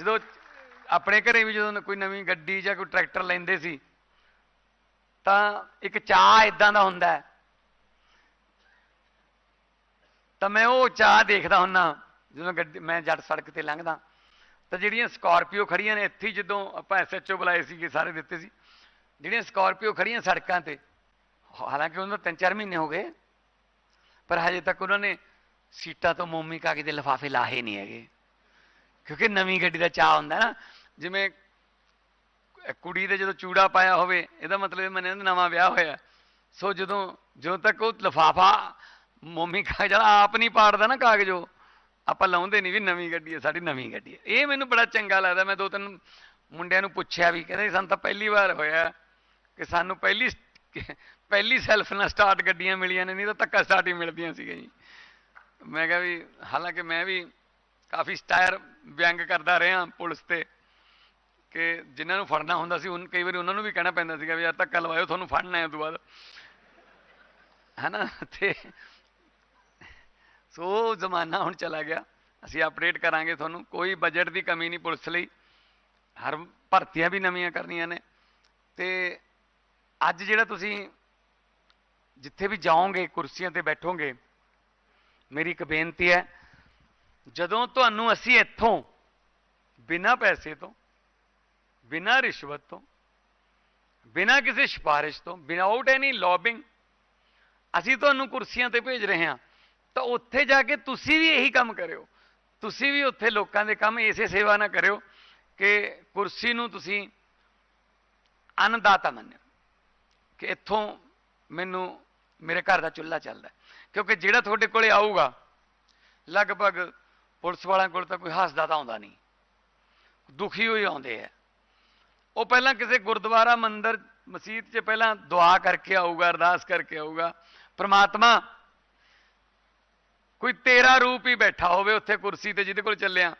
ਜਦੋਂ ਆਪਣੇ ਘਰੇ ਵੀ ਜਦੋਂ ਕੋਈ ਨਵੀਂ ਗੱਡੀ ਜਾਂ ਕੋਈ ਟਰੈਕਟਰ ਲੈਂਦੇ ਸੀ, ਤਾਂ ਇੱਕ ਚਾਹ ਇਦਾਂ ਦਾ ਹੁੰਦਾ ਤਾਂ ਮੈਂ ਉਹ ਚਾਹ ਦੇਖਦਾ ਹੁੰਨਾ ਜਦੋਂ ਗੱਡੀ, ਮੈਂ ਜੱਟ ਸੜਕ ਤੇ ਲੰਘਦਾ, ਤਾਂ ਜਿਹੜੀਆਂ ਸਕਾਰਪੀਓ ਖੜੀਆਂ ਨੇ, ਇੱਥੇ ਹੀ ਜਦੋਂ ਆਪਾਂ ਐਸਐਚਓ ਬੁਲਾਏ ਸੀਗੇ, ਸਾਰੇ ਦਿੱਤੇ ਸੀ, ਜਿਹੜੀਆਂ ਸਕਾਰਪੀਓ ਖੜੀਆਂ ਸੜਕਾਂ ਤੇ, ਹਾਲਾਂਕਿ ਉਹਨਾਂ ਨੂੰ ਤਿੰਨ ਚਾਰ ਮਹੀਨੇ ਹੋ ਗਏ, ਪਰ ਹਜੇ ਤੱਕ ਉਹਨਾਂ ਨੇ ਸੀਟਾਂ ਤੋਂ ਮੋਮੀ ਕਾਗਜ਼ ਦੇ ਲਿਫਾਫੇ ਲਾਹੇ ਨਹੀਂ ਹੈਗੇ। ਕਿਉਂਕਿ ਨਵੀਂ ਗੱਡੀ ਦਾ ਚਾਹ ਹੁੰਦਾ ਨਾ। ਜਿਵੇਂ ਕੁੜੀ ਦੇ ਜਦੋਂ ਚੂੜਾ ਪਾਇਆ ਹੋਵੇ, ਇਹਦਾ ਮਤਲਬ ਇਹ ਮੰਨਿਆ ਨਵਾਂ ਵਿਆਹ ਹੋਇਆ। ਸੋ ਜਦੋਂ ਜਦੋਂ ਤੱਕ ਉਹ ਲਿਫਾਫਾ ਮੰਮੀ ਕਾਗਜ਼ ਵਾਲਾ ਆਪ ਨਹੀਂ ਪਾੜਦਾ ਨਾ ਕਾਗਜ਼ ਉਹ। ਆਪਾਂ ਲਾਉਂਦੇ ਨਹੀਂ ਵੀ ਨਵੀਂ ਗੱਡੀ ਹੈ, ਸਾਡੀ ਨਵੀਂ ਗੱਡੀ ਹੈ। ਇਹ ਮੈਨੂੰ ਬੜਾ ਚੰਗਾ ਲੱਗਦਾ। ਮੈਂ ਦੋ ਤਿੰਨ ਮੁੰਡਿਆਂ ਨੂੰ ਪੁੱਛਿਆ ਵੀ, ਕਹਿੰਦੇ ਸਾਨੂੰ ਤਾਂ ਪਹਿਲੀ ਵਾਰ ਹੋਇਆ ਕਿ ਸਾਨੂੰ ਪਹਿਲੀ ਪਹਿਲੀ ਸੈਲਫ ਨਾਲ ਸਟਾਰਟ ਗੱਡੀਆਂ ਮਿਲੀਆਂ ਨੇ, ਨਹੀਂ ਤਾਂ ਧੱਕਾ ਸਟਾਰਟ ਹੀ ਮਿਲਦੀਆਂ ਸੀਗੀਆਂ ਜੀ। ਮੈਂ ਕਿਹਾ ਵੀ, ਹਾਲਾਂਕਿ ਮੈਂ ਵੀ ਕਾਫੀ ਸਟਾਇਰ ਵਿਅੰਗ ਕਰਦਾ ਰਿਹਾ ਪੁਲਿਸ ਤੇ ਕਿ ਜਿਨ੍ਹਾਂ ਨੂੰ ਫੜਨਾ ਹੁੰਦਾ ਸੀ, ਉਨ, ਕਈ ਵਾਰੀ ਉਹਨਾਂ ਨੂੰ ਵੀ ਕਹਿਣਾ ਪੈਂਦਾ ਸੀਗਾ ਵੀ ਯਾਰ ਧੱਕਾ ਲਵਾਇਓ, ਤੁਹਾਨੂੰ ਫੜਨਾ ਹੈ ਤੋਂ ਬਾਅਦ। ਹੈਨਾ? ਤੇ ਸੋ ਜ਼ਮਾਨਾ ਹੁਣ ਚਲਾ ਗਿਆ। ਅਸੀਂ ਅਪਡੇਟ ਕਰਾਂਗੇ ਤੁਹਾਨੂੰ। ਕੋਈ ਬਜਟ ਦੀ ਕਮੀ ਨਹੀਂ ਪੁਲਿਸ ਲਈ। ਹਰ ਭਰਤੀਆਂ ਵੀ ਨਵੀਆਂ ਕਰਨੀਆਂ ਨੇ। ਤੇ ਅੱਜ ਜਿਹੜਾ ਤੁਸੀਂ ਜਿੱਥੇ ਵੀ ਜਾਓਗੇ, ਕੁਰਸੀਆਂ ਤੇ ਬੈਠੋਗੇ, ਮੇਰੀ ਇੱਕ ਬੇਨਤੀ ਹੈ ਜਦੋਂ ਤੁਹਾਨੂੰ ਅਸੀਂ ਇੱਥੋਂ ਬਿਨਾਂ ਪੈਸੇ ਤੋਂ, ਬਿਨਾਂ ਰਿਸ਼ਵਤ ਤੋਂ, ਬਿਨਾਂ ਕਿਸੇ ਸਿਫਾਰਿਸ਼ ਤੋਂ ਵਿਦਆਊਟ ਐਨੀ ਲੌਬਿੰਗ ਅਸੀਂ ਤੁਹਾਨੂੰ ਕੁਰਸੀਆਂ ਤੇ ਭੇਜ ਰਹੇ ਹਾਂ, ਤਾਂ ਉੱਥੇ ਜਾ ਕੇ ਤੁਸੀਂ ਵੀ ਇਹੀ ਕੰਮ ਕਰਿਓ। ਤੁਸੀਂ ਵੀ ਉੱਥੇ ਲੋਕਾਂ ਦੇ ਕੰਮ ਇਸੇ ਸੇਵਾ ਨਾਲ ਕਰਿਓ ਕਿ ਕੁਰਸੀ ਨੂੰ ਤੁਸੀਂ ਅੰਨਦਾਤਾ ਮੰਨਿਓ ਕਿ ਇੱਥੋਂ ਮੈਨੂੰ, ਮੇਰੇ ਘਰ ਦਾ ਚੁੱਲ੍ਹਾ ਚੱਲਦਾ ਕਿਉਂਕਿ ਜਿਹੜਾ ਤੁਹਾਡੇ ਕੋਲੇ ਆਊਗਾ, ਲਗਭਗ ਪੁਲਿਸ ਵਾਲਿਆਂ ਕੋਲ ਤਾਂ ਕੋਈ ਹੱਸਦਾ ਤਾਂ ਆਉਂਦਾ ਨਹੀਂ। ਦੁਖੀ ਹੋਈ ਆਉਂਦੇ ਆ। ਉਹ ਪਹਿਲਾਂ ਕਿਸੇ ਗੁਰਦੁਆਰਾ ਮੰਦਿਰ, ਮਸਜਿਦ 'ਚ ਪਹਿਲਾਂ ਦੁਆ ਕਰਕੇ ਆਊਗਾ, ਅਰਦਾਸ ਕਰਕੇ ਆਊਗਾ। ਪ੍ਰਮਾਤਮਾ ਕੋਈ ਤੇਰਾ ਰੂਪ ਹੀ ਬੈਠਾ ਹੋਵੇ ਉੱਥੇ ਕੁਰਸੀ ਤੇ ਜਿਹਦੇ ਕੋਲ ਚੱਲਿਆ।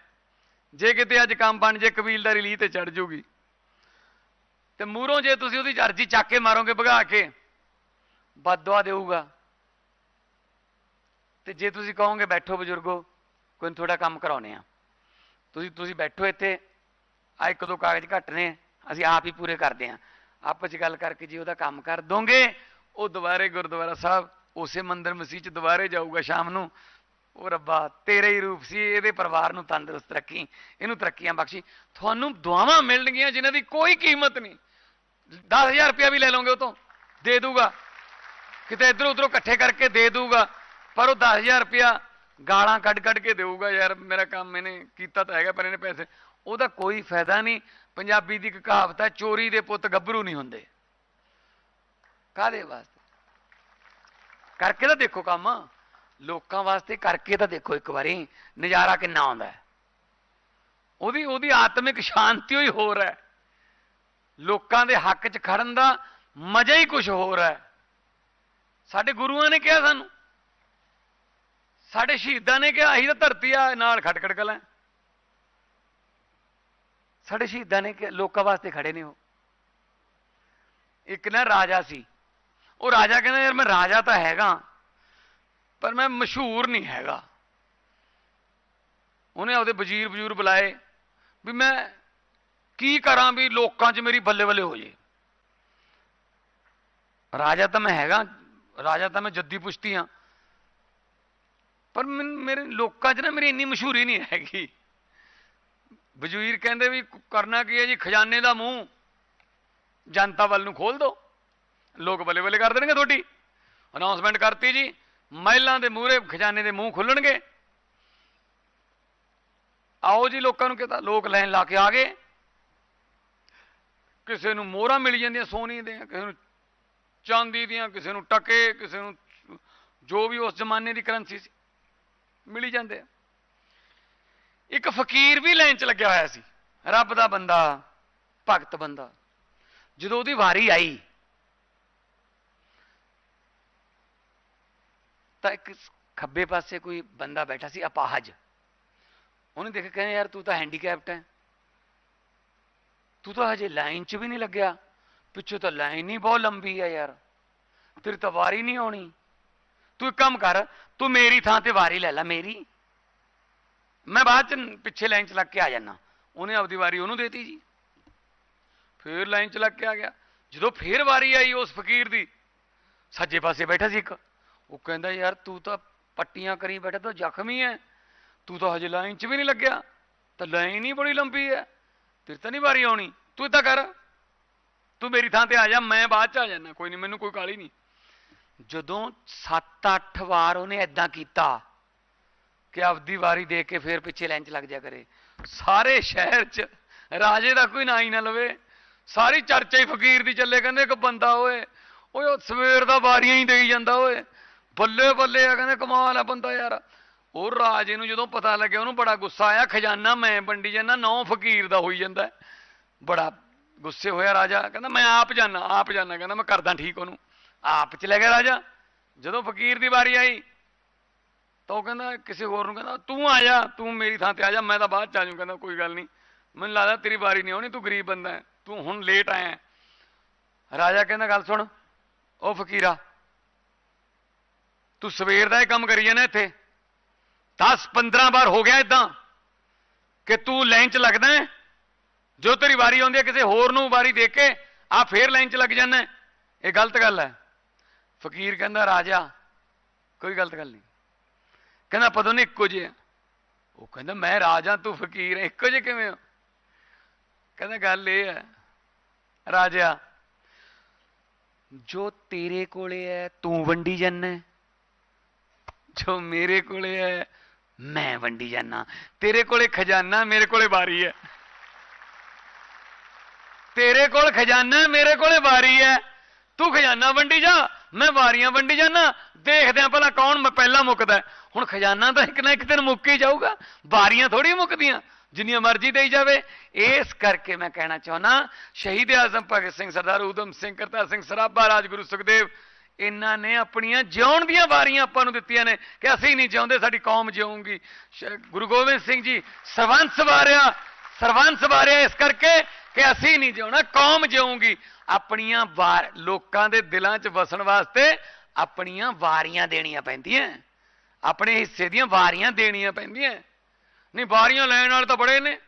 ਜੇ ਕਿਤੇ ਅੱਜ ਕੰਮ ਬਣ ਜੇ ਕਬੀਲਦਾਰੀ ਲੀ ਤੇ ਚੜ ਜੂਗੀ। ਤੇ ਮੂਹਰੋਂ ਜੇ ਤੁਸੀਂ ਉਹਦੀ ਅਰਜੀ ਚੱਕ ਕੇ ਮਾਰੋਗੇ, ਭਗਾ ਕੇ ਬਦਦੁਆ ਦੇਊਗਾ। ਤੇ ਜੇ ਤੁਸੀਂ ਕਹੋਗੇ, ਬੈਠੋ ਬਜ਼ੁਰਗੋ ਕੋਈ ਥੋੜਾ ਕੰਮ ਕਰਾਉਨੇ ਆ ਤੁਸੀਂ ਤੁਸੀਂ ਬੈਠੋ ਇੱਥੇ। ਆ ਇੱਕ ਦੋ ਕਾਗਜ਼ ਘੱਟ ਨੇ, ਅਸੀਂ ਆਪ ਹੀ ਪੂਰੇ ਕਰਦੇ ਆ ਆਪਸ ਚ ਗੱਲ ਕਰਕੇ ਜੀ ਉਹਦਾ ਕੰਮ ਕਰ ਦੋਗੇ, ਉਹ ਦੁਬਾਰੇ ਗੁਰਦੁਆਰਾ ਸਾਹਿਬ, ਉਸੇ ਮੰਦਰ ਮਸੀਹ ਚ ਦੁਬਾਰੇ ਜਾਊਗਾ ਸ਼ਾਮ ਨੂੰ। ਉਹ ਰੱਬਾ, ਤੇਰੇ ਹੀ ਰੂਪ ਸੀ, ਇਹਦੇ ਪਰਿਵਾਰ ਨੂੰ ਤੰਦਰੁਸਤ ਰੱਖੀ, ਇਹਨੂੰ ਤਰੱਕੀਆਂ ਬਖਸ਼ੀ। ਤੁਹਾਨੂੰ ਦੁਆਵਾਂ ਮਿਲਣਗੀਆਂ ਜਿਨ੍ਹਾਂ ਦੀ ਕੋਈ ਕੀਮਤ ਨਹੀਂ। 10000 ਰੁਪਇਆ ਵੀ ਲੈ ਲਓਗੇ ਉਹ ਤੋਂ, ਦੇ ਦੂਗਾ ਕਿਤੇ ਇਧਰੋਂ ਉਧਰੋਂ ਇਕੱਠੇ ਕਰਕੇ ਦੇ ਦੂਗਾ ਪਰ ਉਹ 10000 ਰੁਪਇਆ ਗਾਲਾਂ ਕੱਢ ਕੱਢ ਕੇ ਦੇਊਗਾ ਯਾਰ, ਮੇਰਾ ਕੰਮ ਇਹਨੇ ਕੀਤਾ ਤਾਂ ਹੈਗਾ ਪਰ ਇਹਨੇ ਪੈਸੇ। ਉਹਦਾ ਕੋਈ ਫਾਇਦਾ ਨਹੀਂ। ਪੰਜਾਬੀ ਦੀ ਇੱਕ ਕਹਾਵਤ ਹੈ, ਚੋਰੀ ਦੇ ਪੁੱਤ ਗੱਭਰੂ ਨਹੀਂ ਹੁੰਦੇ। ਕਾਦੇ ਵਾਸਤੇ? ਕਰਕੇ ਤਾਂ ਦੇਖੋ ਕੰਮ। ਲੋਕਾਂ ਵਾਸਤੇ ਕਰਕੇ ਤਾਂ ਦੇਖੋ ਇੱਕ ਵਾਰੀ। ਨਜ਼ਾਰਾ ਕਿੰਨਾ ਆਉਂਦਾ ਉਹਦੀ ਉਹਦੀ ਆਤਮਿਕ ਸ਼ਾਂਤੀ ਹੀ ਹੋਰ ਹੈ। ਲੋਕਾਂ ਦੇ ਹੱਕ 'ਚ ਖੜਨ ਦਾ ਮਜ਼ਾ ਹੀ ਕੁਝ ਹੋਰ ਹੈ। ਸਾਡੇ ਗੁਰੂਆਂ ਨੇ ਕਿਹਾ ਸਾਨੂੰ। ਸਾਡੇ ਸ਼ਹੀਦਾਂ ਨੇ ਕਿਹਾ, ਅਸੀਂ ਤਾਂ ਧਰਤੀ ਆ, ਨਾਲ ਖਟਖਟ ਕਲਾਂ। ਸਾਡੇ ਸ਼ਹੀਦਾਂ ਨੇ ਕਿ ਲੋਕਾਂ ਵਾਸਤੇ ਖੜੇ ਨੇ ਉਹ। ਇੱਕ ਨਾ ਰਾਜਾ ਸੀ। ਉਹ ਰਾਜਾ ਕਹਿੰਦਾ, ਯਾਰ ਮੈਂ ਰਾਜਾ ਤਾਂ ਹੈਗਾ, ਪਰ ਮੈਂ ਮਸ਼ਹੂਰ ਨਹੀਂ ਹੈਗਾ। ਉਹਨੇ ਆਪਦੇ ਵਜ਼ੀਰ ਬਜ਼ੂਰ ਬੁਲਾਏ, ਵੀ ਮੈਂ ਕੀ ਕਰਾਂ ਵੀ ਲੋਕਾਂ 'ਚ ਮੇਰੀ ਬੱਲੇ ਬੱਲੇ ਹੋ ਜੇ? ਰਾਜਾ ਤਾਂ ਮੈਂ ਹੈਗਾ, ਰਾਜਾ ਤਾਂ ਮੈਂ ਜੱਦੀ ਪੁਸ਼ਤੀ ਆ। ਪਰ ਮੈਨ- ਮੇਰੇ ਲੋਕਾਂ 'ਚ ਨਾ ਮੇਰੀ ਇੰਨੀ ਮਸ਼ਹੂਰੀ ਨਹੀਂ ਹੈਗੀ। ਵਜ਼ੀਰ ਕਹਿੰਦੇ ਵੀ ਕਰਨਾ ਕੀ ਹੈ ਜੀ? ਖਜ਼ਾਨੇ ਦਾ ਮੂੰਹ। ਜਨਤਾ ਵੱਲ ਨੂੰ ਖੋਲ ਦਿਓ ਲੋਕ ਬੱਲੇ ਬੱਲੇ ਕਰ ਦੇਣਗੇ ਤੁਹਾਡੀ। ਅਨਾਉਂਸਮੈਂਟ ਕਰਤੀ ਜੀ। ਮਹਿਲਾਂ ਦੇ ਮੂਹਰੇ ਖਜ਼ਾਨੇ ਦੇ ਮੂੰਹ ਖੁੱਲਣਗੇ। ਆਓ ਜੀ ਲੋਕਾਂ ਨੂੰ ਕਿਤਾ, ਲੋਕ ਲਾਈਨ ਲਾ ਕੇ ਆ ਗਏ। ਕਿਸੇ ਨੂੰ ਮੋਹਰਾਂ ਮਿਲ ਜਾਂਦੀਆਂ ਸੋਨੇ ਦੀਆਂ, ਕਿਸੇ ਨੂੰ ਚਾਂਦੀ ਦੀਆਂ, ਕਿਸੇ ਨੂੰ ਟਕੇ, ਕਿਸੇ ਨੂੰ ਜੋ ਵੀ ਉਸ ਜ਼ਮਾਨੇ ਦੀ ਕਰੰਸੀ ਸੀ। ਮਿਲੀ ਜਾਂਦੇ ਆ। ਇੱਕ ਫਕੀਰ ਵੀ ਲਾਈਨ 'ਚ ਲੱਗਿਆ ਹੋਇਆ ਸੀ, ਰੱਬ ਦਾ ਬੰਦਾ, ਭਗਤ ਬੰਦਾ। ਜਦੋਂ ਉਹਦੀ ਵਾਰੀ ਆਈ, ਤਾਂ ਇੱਕ ਖੱਬੇ ਪਾਸੇ ਕੋਈ ਬੰਦਾ ਬੈਠਾ ਸੀ, ਅਪਾਹਜ। ਉਹਨੇ ਦੇਖ ਕਹਿੰਦਾ, ਯਾਰ ਤੂੰ ਤਾਂ ਹੈਂਡੀਕੈਪਟ ਹੈ ਤੂੰ ਤਾਂ ਹਜੇ ਲਾਈਨ 'ਚ ਵੀ ਨਹੀਂ ਲੱਗਿਆ। ਪਿੱਛੇ ਤਾਂ ਲਾਈਨ ਹੀ ਬਹੁਤ ਲੰਬੀ ਹੈ ਯਾਰ। ਤੇਰੀ ਤਾਂ ਵਾਰੀ ਨਹੀਂ ਆਉਣੀ। ਤੂੰ ਇੱਕ ਕੰਮ ਕਰ, ਤੂੰ ਮੇਰੀ ਥਾਂ ਤੇ ਵਾਰੀ ਲੈ ਲੈ, ਮੇਰੀ। ਮੈਂ ਬਾਅਦ ਚ ਪਿੱਛੇ ਲਾਈਨ ਚ ਲੱਗ ਕੇ ਆ ਜਾਣਾ ਉਹਨੇ ਆਪਦੀ ਵਾਰੀ ਉਹਨੂੰ ਦੇਤੀ ਜੀ। ਫੇਰ ਲਾਈਨ ਚ ਲੱਗ ਕੇ ਆ ਗਿਆ। ਜਦੋਂ ਫੇਰ ਵਾਰੀ ਆਈ ਉਸ ਫਕੀਰ ਦੀ, ਸੱਜੇ ਪਾਸੇ ਬੈਠਾ ਸੀ ਇੱਕ। ਉਹ ਕਹਿੰਦਾ, ਯਾਰ ਤੂੰ ਤਾਂ ਪੱਟੀਆਂ ਕਰੀ ਬੈਠਾ, ਤਾਂ ਜ਼ਖਮੀ ਹੈ ਤੂੰ ਤਾਂ ਹਜੇ ਲਾਈਨ 'ਚ ਵੀ ਨਹੀਂ ਲੱਗਿਆ। ਤਾਂ ਲਾਈਨ ਹੀ ਬੜੀ ਲੰਬੀ ਹੈ ਤੇਰੇ ਤਾਂ ਨਹੀਂ ਵਾਰੀ ਆਉਣੀ। ਤੂੰ ਏਦਾਂ ਕਰ। ਤੂੰ ਮੇਰੀ ਥਾਂ ਤੇ ਆ ਜਾ, ਮੈਂ ਬਾਅਦ ਚ ਆ ਜਾਣਾ ਕੋਈ ਨਹੀਂ, ਮੈਨੂੰ ਕੋਈ ਕਾਲੀ ਨਹੀਂ। ਜਦੋਂ 7-8 ਵਾਰ ਉਹਨੇ ਐਦਾਂ ਕੀਤਾ ਕਿ ਆਪਦੀ ਵਾਰੀ ਦੇ ਕੇ ਫੇਰ ਪਿੱਛੇ ਲਾਈਨ 'ਚ ਲੱਗ ਜਾ ਕਰੇ। ਸਾਰੇ ਸ਼ਹਿਰ 'ਚ ਰਾਜੇ ਦਾ ਕੋਈ ਨਾਂ ਹੀ ਨਾ ਲਵੇ। ਸਾਰੀ ਚਰਚਾ ਹੀ ਫਕੀਰ ਦੀ ਚੱਲੇ ਕਹਿੰਦੇ ਇੱਕ ਬੰਦਾ ਓਏ ਓਏ ਉਹ ਸਵੇਰ ਦਾ ਵਾਰੀਆਂ ਹੀ ਦੇਈ ਜਾਂਦਾ ਓਏ। ਬੱਲੇ ਬੱਲੇ ਆ ਕਹਿੰਦੇ ਕਮਾਲ ਆ ਬੰਦਾ ਯਾਰ। ਉਹ ਰਾਜੇ ਨੂੰ ਜਦੋਂ ਪਤਾ ਲੱਗਿਆ ਉਹਨੂੰ ਬੜਾ ਗੁੱਸਾ ਆਇਆ, ਖਜ਼ਾਨਾ ਮੈਂ ਵੰਡੀ ਜਾਂਦਾ, ਨੌ ਫਕੀਰ ਦਾ ਹੋਈ ਜਾਂਦਾ ਬੜਾ ਗੁੱਸੇ ਹੋਇਆ ਰਾਜਾ, ਕਹਿੰਦਾ, ਮੈਂ ਆਪ ਜਾਣਾ ਆਪ ਜਾਣਾ ਕਹਿੰਦਾ, ਮੈਂ ਕਰਦਾ ਠੀਕ ਉਹਨੂੰ। ਆਪ ਚਲੇ ਗਿਆ ਰਾਜਾ। ਜਦੋਂ ਫਕੀਰ ਦੀ ਵਾਰੀ ਆਈ, ਤਾਂ ਉਹ ਕਹਿੰਦਾ, ਕਿਸੇ ਹੋਰ ਨੂੰ ਕਹਿੰਦਾ, ਤੂੰ ਆ ਜਾ, ਤੂੰ ਮੇਰੀ ਥਾਂ ਤੇ ਆ ਜਾ, ਮੈਂ ਤਾਂ ਬਾਅਦ ਚ ਆ ਜਾਊਂ, ਕਹਿੰਦਾ, ਕੋਈ ਗੱਲ ਨਹੀਂ। ਮੈਨੂੰ ਲੱਗਦਾ ਤੇਰੀ ਵਾਰੀ ਨਹੀਂ ਆਉਣੀ, ਤੂੰ ਗਰੀਬ ਬੰਦਾ ਹੈ। ਤੂੰ ਹੁਣ ਲੇਟ ਆਇਆ ਰਾਜਾ ਕਹਿੰਦਾ, ਗੱਲ ਸੁਣ, ਉਹ ਫਕੀਰਾ, ਤੂੰ ਸਵੇਰ ਦਾ ਇਹ ਕੰਮ ਕਰੀ ਜਾਂਦਾ ਇੱਥੇ। 10 15 ਵਾਰ ਹੋ ਗਿਆ ਇਦਾਂ ਕਿ ਤੂੰ ਲਾਈਨ 'ਚ ਲੱਗਦਾ ਜੋ ਤੇਰੀ ਵਾਰੀ ਆਉਂਦੀ ਹੈ, ਕਿਸੇ ਹੋਰ ਨੂੰ ਵਾਰੀ ਦੇ ਕੇ ਆ ਫੇਰ ਲਾਈਨ 'ਚ ਲੱਗ ਜਾਂਦਾ ਇਹ ਗਲਤ ਗੱਲ ਹੈ। ਫਕੀਰ ਕਹਿੰਦਾ, ਰਾਜਾ, ਕੋਈ ਗਲਤ ਗੱਲ ਨਹੀਂ। ਕਹਿੰਦਾ, ਪਤਾ ਨਹੀਂ ਇੱਕੋ ਜਿਹਾ ਉਹ ਕਹਿੰਦਾ, ਮੈਂ ਰਾਜਾ, ਤੂੰ ਫਕੀਰ ਹੈ ਇੱਕੋ ਜਿਹੇ ਕਿਵੇਂ ਹੋ? ਕਹਿੰਦਾ, ਗੱਲ ਇਹ ਹੈ, ਰਾਜਾ, ਜੋ ਤੇਰੇ ਕੋਲੇ ਹੈ, ਤੂੰ ਵੰਡੀ ਜਾਂਦਾ ਜੋ ਮੇਰੇ ਕੋਲੇ ਹੈ, ਮੈਂ ਵੰਡੀ ਜਾਂਦਾ ਤੇਰੇ ਕੋਲੇ ਖਜ਼ਾਨਾ, ਮੇਰੇ ਕੋਲੇ ਵਾਰੀ ਹੈ। ਤੇਰੇ ਕੋਲ ਖਜ਼ਾਨਾ, ਮੇਰੇ ਕੋਲੇ ਵਾਰੀ ਹੈ। ਤੂੰ ਖਜ਼ਾਨਾ ਵੰਡੀ ਜਾ। ਮੈਂ ਵਾਰੀਆਂ ਵੰਡੀ ਜਾਨਾ ਦੇਖਦੇ ਆਂ ਭਲਾ ਕੌਣ ਮ- ਪਹਿਲਾਂ ਮੁੱਕਦਾ ਹੁਣ ਖਜ਼ਾਨਾ ਤਾਂ ਇੱਕ ਨਾ ਇੱਕ ਦਿਨ ਮੁੱਕ ਹੀ ਜਾਊਗਾ, ਵਾਰੀਆਂ ਥੋੜੀ ਮੁੱਕਦੀਆਂ, ਜਿੰਨੀਆਂ ਮਰਜ਼ੀ ਦੇਈ ਜਾਵੇ। ਇਸ ਕਰਕੇ ਮੈਂ ਕਹਿਣਾ ਚਾਹੁੰਦਾ, ਸ਼ਹੀਦ ਆਜ਼ਮ ਭਗਤ ਸਿੰਘ, ਸਰਦਾਰ ਊਧਮ ਸਿੰਘ ਕਰਤਾ ਸਿੰਘ ਸਰਾਭਾ, ਰਾਜਗੁਰੂ ਸੁਖਦੇਵ, ਇਹਨਾਂ ਨੇ ਆਪਣੀਆਂ ਜਿਉਣ ਦੀਆਂ ਵਾਰੀਆਂ ਆਪਾਂ ਨੂੰ ਦਿੱਤੀਆਂ ਨੇ ਕਿ ਅਸੀਂ ਨਹੀਂ ਜਿਉਂਦੇ, ਸਾਡੀ ਕੌਮ ਜਿਉਂਗੀ ਗੁਰੂ ਗੋਬਿੰਦ ਸਿੰਘ ਜੀ ਸਰਵੰਸ ਵਾਰਿਆ ਸਰਵੰਸ ਵਾਰਿਆ ਇਸ ਕਰਕੇ ਕਿ ਅਸੀਂ ਨਹੀਂ ਜਿਉਣਾ, ਕੌਮ ਜਿਉਂਗੀ ਆਪਣੀਆਂ ਵਾਰ, ਲੋਕਾਂ ਦੇ ਦਿਲਾਂ 'ਚ ਵਸਣ ਵਾਸਤੇ ਆਪਣੀਆਂ ਵਾਰੀਆਂ ਦੇਣੀਆਂ ਪੈਂਦੀਆਂ। ਆਪਣੇ ਹਿੱਸੇ ਦੀਆਂ ਵਾਰੀਆਂ ਦੇਣੀਆਂ ਪੈਂਦੀਆਂ। ਨਹੀਂ, ਵਾਰੀਆਂ ਲੈਣ ਵਾਲੇ ਤਾਂ ਬੜੇ ਨੇ।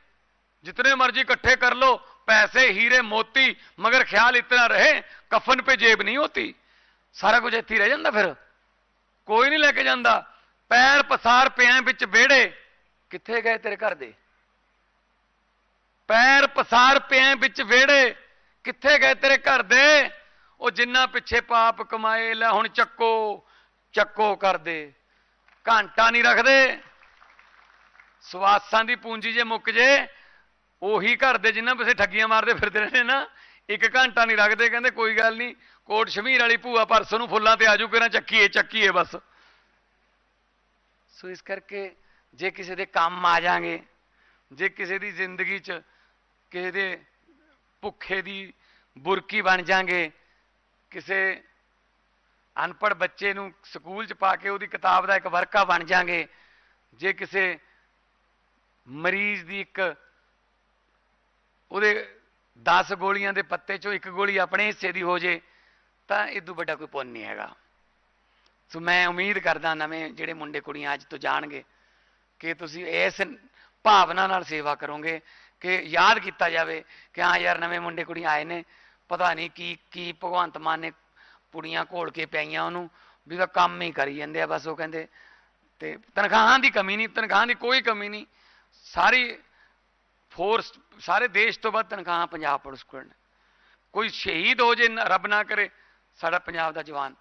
ਜਿਤਨੇ ਮਰਜ਼ੀ ਇਕੱਠੇ ਕਰ ਲੋ ਪੈਸੇ, ਹੀਰੇ, ਮੋਤੀ, ਮਗਰ ਖਿਆਲ ਇਤਨਾ ਰਹੇ, ਕਫਨ ਪੇ ਜੇਬ ਨਹੀਂ ਹੋਤੀ। ਸਾਰਾ ਕੁਝ ਇੱਥੇ ਰਹਿ ਜਾਂਦਾ ਫਿਰ। ਕੋਈ ਨਹੀਂ ਲੈ ਕੇ ਜਾਂਦਾ। ਪੈਰ ਪਸਾਰ ਪਿਆਂ ਵਿੱਚ ਵਿਹੜੇ। ਕਿੱਥੇ ਗਏ ਤੇਰੇ ਘਰ ਦੇ? ਪੈਰ ਪਸਾਰ ਪਿਆ ਵਿੱਚ ਵਿਹੜੇ, ਕਿੱਥੇ ਗਏ ਤੇਰੇ ਘਰ ਦੇ? ਉਹ ਜਿੰਨਾ ਪਿੱਛੇ ਪਾਪ ਕਮਾਏ, ਲੈ ਹੁਣ ਚੱਕੋ ਚੱਕੋ ਕਰਦੇ। ਘੰਟਾ ਨਹੀਂ ਰੱਖਦੇ। ਸਵਾਸਾਂ ਦੀ ਪੂੰਜੀ ਜੇ ਮੁੱਕ ਜੇ, ਉਹੀ ਘਰ ਦੇ ਜਿੰਨਾ ਪਿੱਛੇ ਠੱਗੀਆਂ ਮਾਰਦੇ ਫਿਰਦੇ ਰਹਿੰਦੇ ਨਾ ਇੱਕ ਘੰਟਾ ਨਹੀਂ ਰੱਖਦੇ, ਕਹਿੰਦੇ ਕੋਈ ਗੱਲ ਨਹੀਂ, ਕੋਟ ਸ਼ਮੀਰ ਵਾਲੀ ਭੂਆ ਪਰਸੋਂ ਨੂੰ ਫੁੱਲਾਂ ਤੇ ਆਜੂ ਕਿਰਾਂ ਚੱਕੀਏ ਚੱਕੀਏ ਬਸ। ਸੋ ਇਸ ਕਰਕੇ ਜੇ ਕਿਸੇ ਦੇ ਕੰਮ ਆ ਜਾਾਂਗੇ ਜੇ ਕਿਸੇ ਦੀ ਜ਼ਿੰਦਗੀ 'ਚ ਕਿਸੇ ਦੇ ਭੁੱਖੇ ਦੀ ਬੁਰਕੀ ਬਣ ਜਾਾਂਗੇ, ਕਿਸੇ ਅਨਪੜ੍ਹ ਬੱਚੇ ਨੂੰ ਸਕੂਲ 'ਚ ਪਾ ਕੇ ਉਹਦੀ ਕਿਤਾਬ ਦਾ ਇੱਕ ਵਰਕਾ ਬਣ ਜਾਾਂਗੇ, ਜੇ ਕਿਸੇ ਮਰੀਜ਼ ਦੀ ਇੱਕ ਉਹਦੇ 10 ਗੋਲੀਆਂ ਦੇ ਪੱਤੇ 'ਚੋਂ ਇੱਕ ਗੋਲੀ ਆਪਣੇ ਹਿੱਸੇ ਦੀ ਹੋ ਜੇ, ਤਾਂ ਇਦੋਂ ਵੱਡਾ ਕੋਈ ਪੁੰਨ ਨਹੀਂ ਹੈਗਾ। ਸੋ ਮੈਂ ਉਮੀਦ ਕਰਦਾ ਨਵੇਂ ਜਿਹੜੇ ਮੁੰਡੇ ਕੁੜੀਆਂ ਅੱਜ ਤੋਂ ਜਾਣਗੇ ਕਿ ਤੁਸੀਂ ਇਸ ਭਾਵਨਾ ਨਾਲ ਸੇਵਾ ਕਰੋਗੇ ਕਿ ਯਾਦ ਕੀਤਾ ਜਾਵੇ ਕਿ ਹਾਂ ਯਾਰ ਨਵੇਂ ਮੁੰਡੇ ਕੁੜੀਆਂ ਆਏ ਨੇ, ਪਤਾ ਨਹੀਂ ਕੀ ਕੀ ਭਗਵੰਤ ਮਾਨ ਨੇ ਪੁੜੀਆਂ ਘੋਲ ਕੇ ਪਿਆਈਆਂ ਉਹਨੂੰ, ਵੀ ਤਾਂ ਕੰਮ ਹੀ ਕਰੀ ਜਾਂਦੇ ਆ ਬਸ ਉਹ ਕਹਿੰਦੇ। ਤੇ ਤਨਖਾਹਾਂ ਦੀ ਕਮੀ ਨਹੀਂ, ਤਨਖਾਹਾਂ ਦੀ ਕੋਈ ਕਮੀ ਨਹੀਂ। ਸਾਰੀ ਫੋਰਸ ਸਾਰੇ ਦੇਸ਼ ਤੋਂ ਵੱਧ ਤਨਖਾਹਾਂ ਪੰਜਾਬ ਪੁਲਿਸ ਕੋਲ ਨੇ। ਕੋਈ ਸ਼ਹੀਦ ਹੋ ਜੇ ਰੱਬ ਨਾ ਕਰੇ, ਸਾਡਾ ਪੰਜਾਬ ਦਾ ਜਵਾਨ।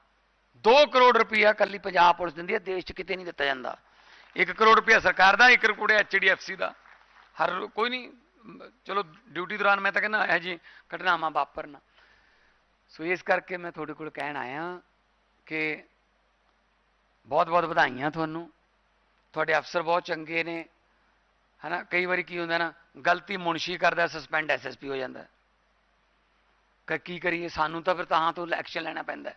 2 ਕਰੋੜ ਰੁਪਇਆ ਕੱਲੀ ਪੰਜਾਬ ਪੁਲਿਸ ਦਿੰਦੀ ਹੈ, ਦੇਸ਼ 'ਚ ਕਿਤੇ ਨਹੀਂ ਦਿੱਤਾ ਜਾਂਦਾ। 1 ਕਰੋੜ ਰੁਪਇਆ ਸਰਕਾਰ ਦਾ 1 ਕਰੋੜ ਐਚਡੀਐਫਸੀ ਦਾ। ਹਰ ਕੋਈ ਨਹੀਂ ਚਲੋ ਡਿਊਟੀ ਦੌਰਾਨ ਮੈਂ ਤਾਂ ਕਹਿੰਦਾ ਇਹ ਜੀ, ਘਟਨਾਵਾਂ ਵਾਪਰਨ। ਸੋ ਇਸ ਕਰਕੇ ਮੈਂ ਤੁਹਾਡੇ ਕੋਲ ਕਹਿਣ ਆਇਆ ਕਿ ਬਹੁਤ ਬਹੁਤ ਵਧਾਈਆਂ ਤੁਹਾਨੂੰ। ਤੁਹਾਡੇ ਅਫਸਰ ਬਹੁਤ ਚੰਗੇ ਨੇ। ਹਨਾ, ਕਈ ਵਾਰੀ ਕੀ ਹੁੰਦਾ ਨਾ, ਗਲਤੀ ਮੁਨਸ਼ੀ ਕਰਦਾ ਸਸਪੈਂਡ ਐਸਐਸਪੀ ਹੋ ਜਾਂਦਾ। ਕਿ ਕੀ ਕਰੀਏ, ਸਾਨੂੰ ਤਾਂ ਫਿਰ ਤਾਂ ਤੋਂ ਐਕਸ਼ਨ ਲੈਣਾ ਪੈਂਦਾ।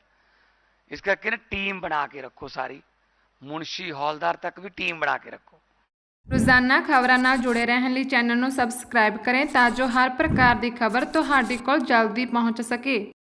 ਇਸ ਕਰਕੇ ਨਾ ਟੀਮ ਬਣਾ ਕੇ ਰੱਖੋ ਸਾਰੀ। ਮੁਨਸ਼ੀ, ਹੌਲਦਾਰ ਤੱਕ ਵੀ ਟੀਮ ਬਣਾ ਕੇ ਰੱਖੋ। ਰੋਜ਼ਾਨਾ ਖਬਰਾਂ ਨਾਲ ਜੁੜੇ ਰਹਿਣ ਲਈ ਚੈਨਲ ਨੂੰ ਸਬਸਕ੍ਰਾਈਬ ਕरें ਤਾਂ ਜੋ ਹਰ ਪ੍ਰਕਾਰ ਦੀ ਖਬਰ ਤੁਹਾਡੇ ਕੋਲ ਜਲਦੀ ਪਹੁੰਚ ਸਕੇ।